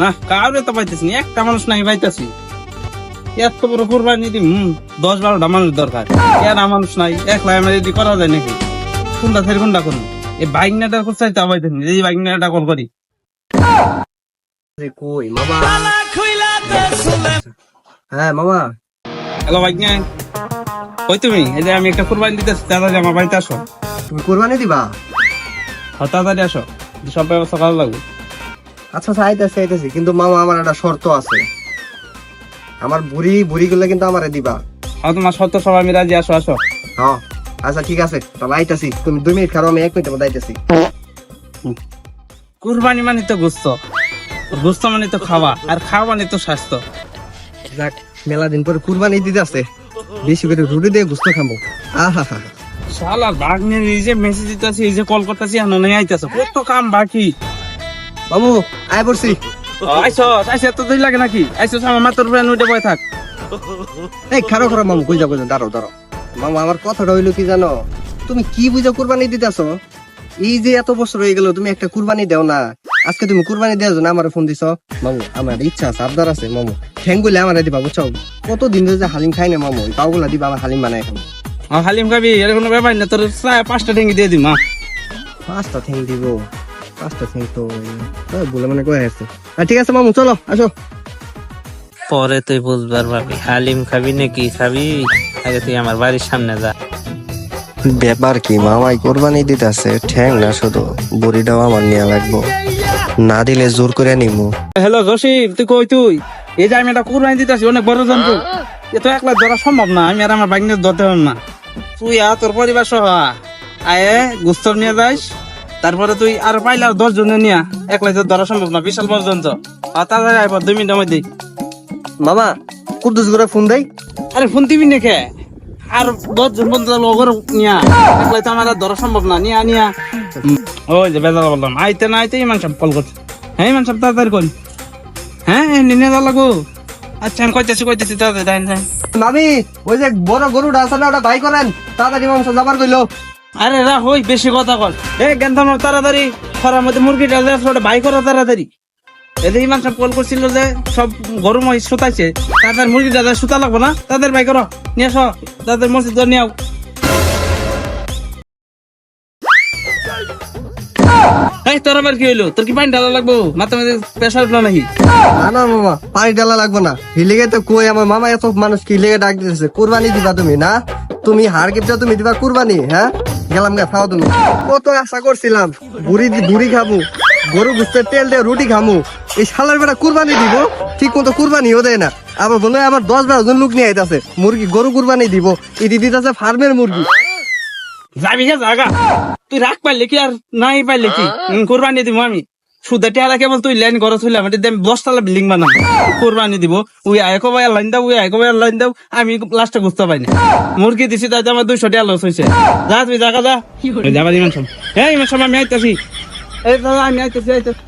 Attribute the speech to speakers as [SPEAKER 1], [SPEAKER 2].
[SPEAKER 1] না? কাউরে তো পাইতেছি না একটা মানুষ নাই পাইতেছি। এত বড় কোরবানি দিম দশ বারোটা মানুষ দরকার। এরা মানুষ নাই একলা আমার যদি করা যায় নাকি? কোনটা ছেড়ে কোনটা করুন। এই বাইকনাটা কোথায় তা পাইতেছি না। এই বাইকনাটা কল করি।
[SPEAKER 2] কই মামা? হ্যাঁ মামা।
[SPEAKER 1] হ্যালো বাইকনা ওই তুমি? এই যে আমি একটা কোরবানি দিতেছি তাড়াতাড়ি আমার বাড়িতে আসো।
[SPEAKER 2] তুমি কোরবানি দিবা?
[SPEAKER 1] হ্যাঁ, তাড়াতাড়ি আসো সব ব্যবস্থা করা লাগবে।
[SPEAKER 2] আচ্ছা আইতেছি আইতেছি কিন্তু মামা আমার একটা শর্ত আছে। আমার বুড়ি বুড়ি গুলো কিন্তু আমারে দিবা।
[SPEAKER 1] হ্যাঁ তোমার সত্য সবাই আমি রাজি আসো আসো।
[SPEAKER 2] হ্যাঁ আচ্ছা ঠিক আছে তাহলে আইতাছি। তুমি দুই মিনিট খারো আমি এক মিনিটের মধ্যে আইতাছি।
[SPEAKER 1] কুরবানি মানে তো গুস্ত। গুস্ত মানে তো খাওয়া আর খাওয়া মানে তো স্বাস্থ্য।
[SPEAKER 2] যাক মেলা দিন পরে কুরবানি দিতে আছে। বেশি করে রুটি দিয়ে গুস্ত খাব। আহা হা
[SPEAKER 1] শালা বাগনের এই যে মেসেজ দিতেছি এই যে কল করতেছি এখন নেই আইতেছে। কত কাম বাকি?
[SPEAKER 2] মামু আয় পড়ছি।
[SPEAKER 1] আইসো আইসো এত দেরি লাগে নাকি? আইসো আমার মাত্র উপরে উঠে বয়ে থাক।
[SPEAKER 2] এই খারো খারো মামু কই যাব দাঁড়াও দাঁড়াও। মামু আমার কথাটা হইল কি জানো? তুমি কি বুঝে কুরবানি দিতেছ? এই যে এত বছর হয়ে গেল তুমি একটা কুরবানি দেও না। আজকে তুমি কুরবানি দেওয়ার জন্য আমার ফোন দিছ। মামু আমার ইচ্ছা আছে আবদার আছে মামু। ঠ্যাঙ্গুলে আমার দিবা বুঝছ? কত দিন ধরে যে হালিম খাই না মামু? পাওগুলা দিবা আমার হালিম বানায় এখন।
[SPEAKER 1] হালিম খাবি? এর কোনো ব্যাপার না তোর পাঁচটা ঠেঙ্গি দিয়ে দিম
[SPEAKER 2] পাঁচটা ঠ্যাং দিব? পাঁচটা ঠ্যাং তো বলে মনে করে আছে ঠিক আছে মামু চলো আসো।
[SPEAKER 3] পরে তুই বুঝবার পাবি হালিম খাবি নাকি খাবি? আগে তুই আমার বাড়ির সামনে যা।
[SPEAKER 2] ব্যাপার কি মামাই কোরবানি দিতেছে ঠ্যাং না শুধু বুড়িটাও আমার নেওয়া লাগবো। না দিলে জোর করে নিমু।
[SPEAKER 1] হ্যালো জসিম তুই কই তুই? এই যে আমি একটা কুরবানি দিতেছি অনেক বড় জন্তু। এ তো একলা ধরা সম্ভব না আমি আর আমার বাইকনের ধরতে পারব না। তুই আর তোর পরিবার সহ আ। আয়ে গুস্তর নিয়ে যাইস তারপরে তুই আর পাইলে আর দশ জনে নিয়া। একলাই তো ধরা সম্ভব না বিশাল বড় জন্তু আর তাড়াতাড়ি আইবার দুই মিনিটের মধ্যে
[SPEAKER 2] মামা কুদ্দুস করে ফোন দেই।
[SPEAKER 1] আরে ফোন দিবি নাকি আর দশ জন বন্ধু লগর নিয়া। একলাই তো আমার আর ধরা সম্ভব না নিয়া নিয়া। ওই যে বেজাল বললাম আইতে না আইতে ইমান সব কল করছে। হ্যাঁ ইমান সব তাড়াতাড়ি করি হ্যাঁ নিয়ে যা লাগো আচ্ছা আমি কইতেছি কইতেছি তাড়াতাড়ি দাইন
[SPEAKER 2] মামি ওই যে বড় গরুটা আছে না ওটা বাই করেন। তাড়াতাড়ি মাংস যাবার কইলো।
[SPEAKER 1] আরে রা হই বেশি কথা কর এ গেন্দাম তাড়াতাড়ি। খরার মধ্যে মুরগিটা যে ওটা বাই করো তাড়াতাড়ি। এদের ইমান সব কল করছিল যে, সব গরু মহিষ সুতাইছে তাদের মুরগিটা যে সুতা লাগবো না? তাদের বাই করো, নিয়ে আসো, তাদের মসজিদ নিয়ে কি কি উঠল নাকি?
[SPEAKER 2] মামা ডালা লাগবে না। আমার মামা এত মানুষ কি লেগে ডাক দিতেছে? কুরবানি দিবা তুমি, না? তুমি হার গিফটটা তুমি দিবা কুরবানি হ্যাঁ? গেলাম গা খাও তুমি। কত আশা করছিলাম বুড়ি বুড়ি খাব গরু গুস্তের তেল দিয়ে রুটি খামু এই শালার বেটা কুরবানি দিব ঠিক মতো কুরবানিও দেয় না। আবার বলে আমার দশ বারো জন লোক নিয়ে আইতাছে মুরগি গরু কুরবানি দিব ইদি দিতেছে ফার্মের মুরগি।
[SPEAKER 1] যাবি হে জাগা তুই রাখ পারলে কি আর নাই পারলে কি? কোরবানি দিব আমি। সুদে টেলা কেবল তুই লাইন ঘর থইলাম এটা দেন দশতলা বিল্ডিং বানাম। কোরবানি দিব। উই আয় কবাই লাইন দাও উই আয় কবাই লাইন দাও আমি লাস্টে বুঝতে পাই না। মুরগি দিছি তাই আমার দুইশো টাকা লস হয়েছে যা তুই জাগা যা। যাবার যাবা ইমান সব হ্যাঁ ইমান সব আমি আইতাছি। এই দাদা আমি আইতাছি আইতাছি।